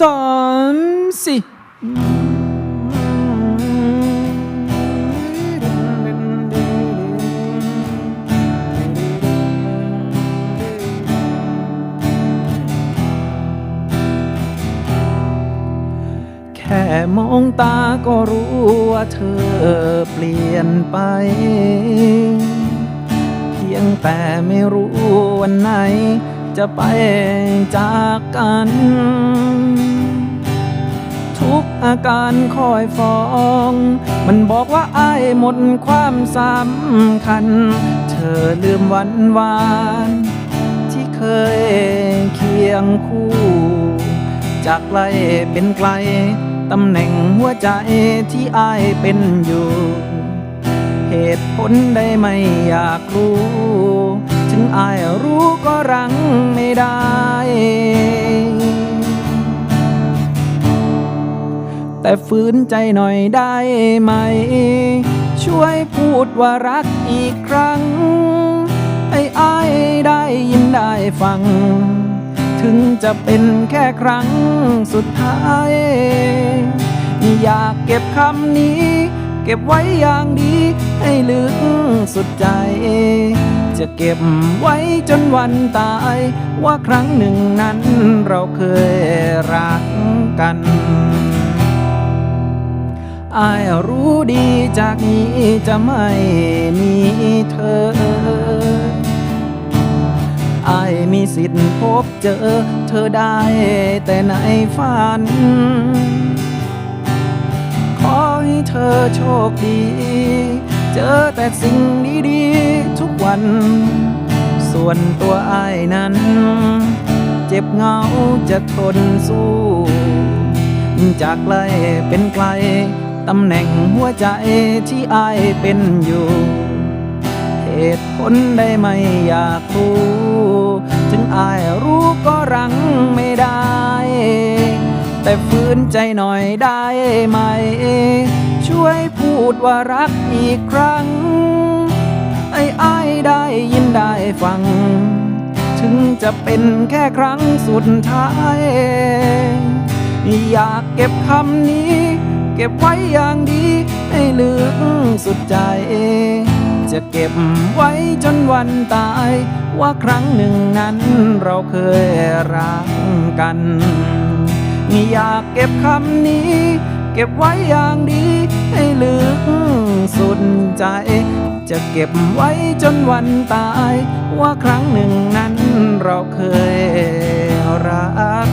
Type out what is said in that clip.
สามสี่แค่มองตาก็รู้ว่าเธอเปลี่ยนไป เพียงแต่ไม่รู้วันไหนจะไปจากกัน อาการคอยฟ้อง มันบอกว่าอายหมดความสำคัญ เธอลืมวันวาน ที่เคยเคียงคู่ จากไกลเป็นไกล ตำแหน่งหัวใจที่อายเป็นอยู่ เหตุผลใดไม่อยากรู้ ถึงอายรู้ก็รังไม่ได้ แต่ฝืนใจหน่อยได้ไหม ช่วยพูดว่ารักอีกครั้งให้อายได้ยินได้ฟัง ถึงจะเป็นแค่ครั้งสุดท้าย อยากเก็บคำนี้ เก็บไว้อย่างดี ให้ลึกสุดใจจะเก็บไว้จนวันตาย ว่าครั้งหนึ่งนั้นเราเคยรักกัน อายรู้ดีจากนี้จะไม่มีเธออายมีสิทธิ์พบเจอ เธอได้แต่ในฝัน ขอให้เธอโชคดี เจอแต่สิ่งดีๆทุกวัน ส่วนตัวอายนั้น เจ็บเหงาจะทนสู้ จากไกลเป็นไกล ตำแหน่งหัวใจที่อายเป็นอยู่ เหตุผลได้ไม่อยากรู้ถึงอายรู้ก็รังไม่ได้ แต่ฝืนใจหน่อยได้ไหม ช่วยพูดว่ารักอีกครั้ง ไอ้อายได้ยินได้ฟัง ถึงจะเป็นแค่ครั้งสุดท้าย อยากเก็บคำนี้ เก็บไว้อย่างดีให้ลึกสุดใจ จะเก็บไว้จนวันตาย ว่าครั้งหนึ่งนั้นเราเคยรักกันอยากเก็บคำนี้ เก็บไว้อย่างดีให้ลึกสุดใจ จะเก็บไว้จนวันตาย ว่าครั้งหนึ่งนั้นเราเคยรัก